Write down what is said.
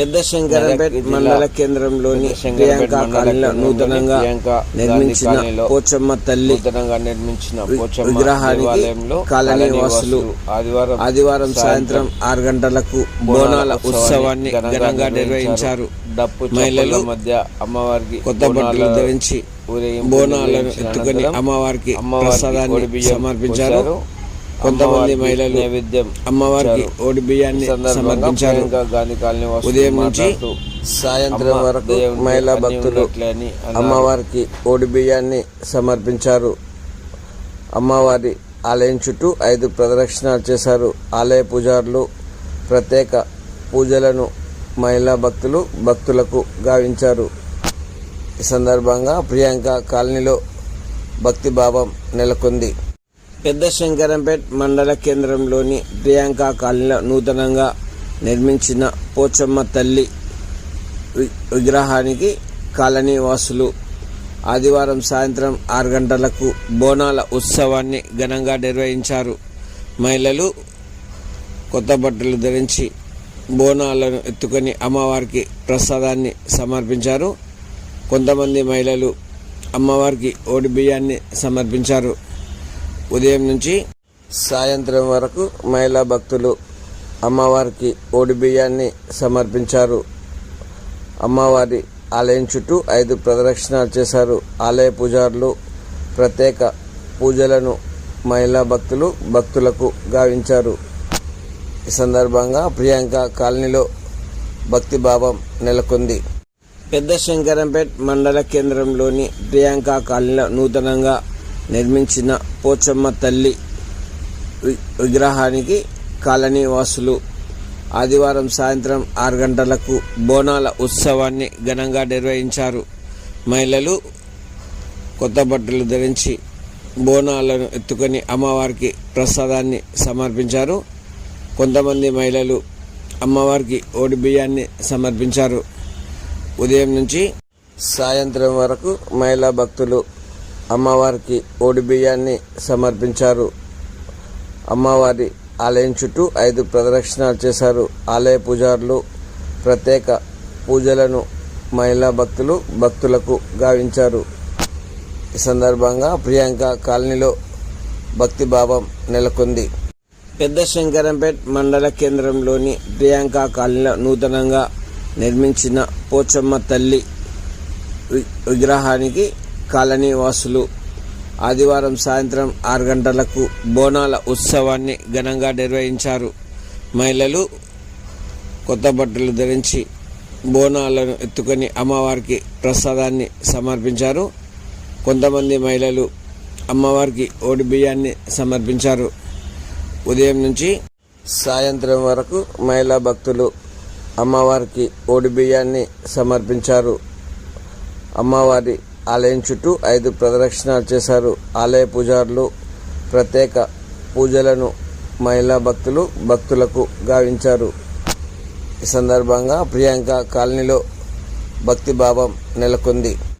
పెద్ద శంకరంపేట్ మండల కేంద్రంలోని ప్రియాంక కాలనీలో నూతనంగా నిర్మించిన పోచమ్మ తల్లి నిర్మించిన విగ్రహానికి కాలనీ వాసులు ఆదివారం ఆదివారం సాయంత్రం ఆరు గంటలకు బోనాల ఉత్సవాన్ని ఘనంగా నిర్వహించారు. డప్పు మహిళలు మధ్య అమ్మవారికి కొత్త బట్టలు ధరించి బోనాలను ఎత్తుకొని అమ్మవారికి అమ్మవారికి సమర్పించారు. కొంతమంది మహిళలు నైవేద్యం అమ్మవారికి. ఓడి బియ్యాన్ని సమర్పించారు. ఉదయం నుంచి సాయంత్రం వరకు మహిళా భక్తులు. అమ్మవారికి ఓడి బియ్యాన్ని సమర్పించారు. అమ్మవారి ఆలయం చుట్టూ ఐదు ప్రదక్షిణాలు చేశారు. ఆలయ పూజారులు ప్రత్యేక పూజలను మహిళా భక్తులు భక్తులకు గావించారు. ఈ సందర్భంగా ప్రియాంక కాలనీలో భక్తి భావం నెలకొంది. పెద్ద శంకరంపేట్ మండల కేంద్రంలోని ప్రియాంక కాలనీలో నూతనంగా నిర్మించిన పోచమ్మ తల్లి వి- విగ్రహానికి కాలనీ వాసులు ఆదివారం సాయంత్రం ఆరు గంటలకు బోనాల ఉత్సవాన్ని ఘనంగా నిర్వహించారు. మహిళలు కొత్త బట్టలు ధరించి బోనాలను ఎత్తుకొని అమ్మవారికి ప్రసాదాన్ని సమర్పించారు. కొంతమంది మహిళలు అమ్మవారికి ఓడి బియ్యాన్ని సమర్పించారు. ఉదయం నుంచి సాయంత్రం వరకు మహిళా భక్తులు అమ్మవారికి ఓడి బియ్యాన్ని సమర్పించారు. అమ్మవారి ఆలయం చుట్టూ ఐదు ప్రదక్షిణాలు చేశారు. ఆలయ పూజారులు ప్రత్యేక పూజలను మహిళా భక్తులు భక్తులకు గావించారు. ఈ సందర్భంగా ప్రియాంక కాలనీలో భక్తి భావం నెలకొంది. పెద్ద శంకరంపేట్ మండల కేంద్రంలోని ప్రియాంక కాలనీలో నూతనంగా నిర్మించిన పోచమ్మ తల్లి వి- విగ్రహానికి కాలనీ వాసులు ఆదివారం సాయంత్రం ఆరు గంటలకు బోనాల ఉత్సవాన్ని ఘనంగా నిర్వహించారు. మహిళలు కొత్త బట్టలు ధరించి బోనాలను ఎత్తుకొని అమ్మవారికి ప్రసాదాన్ని సమర్పించారు. కొంతమంది మహిళలు అమ్మవారికి ఓడి బియ్యాన్ని సమర్పించారు. ఉదయం నుంచి సాయంత్రం వరకు మహిళా భక్తులు అమ్మవారికి ఓడి బియ్యాన్ని సమర్పించారు. అమ్మవారి ఆలయం చుట్టూ ఐదు ప్రదక్షిణాలు చేశారు. ఆలయ పూజారులు ప్రత్యేక పూజలను మహిళా భక్తులు భక్తులకు గావించారు. ఈ సందర్భంగా ప్రియాంక కాలనీలో భక్తి భావం నెలకొంది. పెద్ద శంకరంపేట్ మండల కేంద్రంలోని ప్రియాంక కాలనీలో నూతనంగా నిర్మించిన పోచమ్మ తల్లి వి- విగ్రహానికి కాలనీ వాసులు ఆదివారం సాయంత్రం ఆరు గంటలకు బోనాల ఉత్సవాన్ని ఘనంగా నిర్వహించారు. మహిళలు కొత్త బట్టలు ధరించి బోనాలను ఎత్తుకొని అమ్మవారికి ప్రసాదాన్ని సమర్పించారు. కొంతమంది మహిళలు అమ్మవారికి ఓడి బియ్యాన్ని సమర్పించారు. ఉదయం నుంచి సాయంత్రం వరకు మహిళా భక్తులు అమ్మవారికి ఓడి బియ్యాన్ని సమర్పించారు. అమ్మవారి ఆలయం చుట్టూ ఐదు ప్రదక్షిణాలు చేశారు. ఆలయ పూజారులు ప్రత్యేక పూజలను మహిళా భక్తులు భక్తులకు గావించారు. ఈ సందర్భంగా ప్రియాంక కాలనీలో భక్తి భావం నెలకొంది.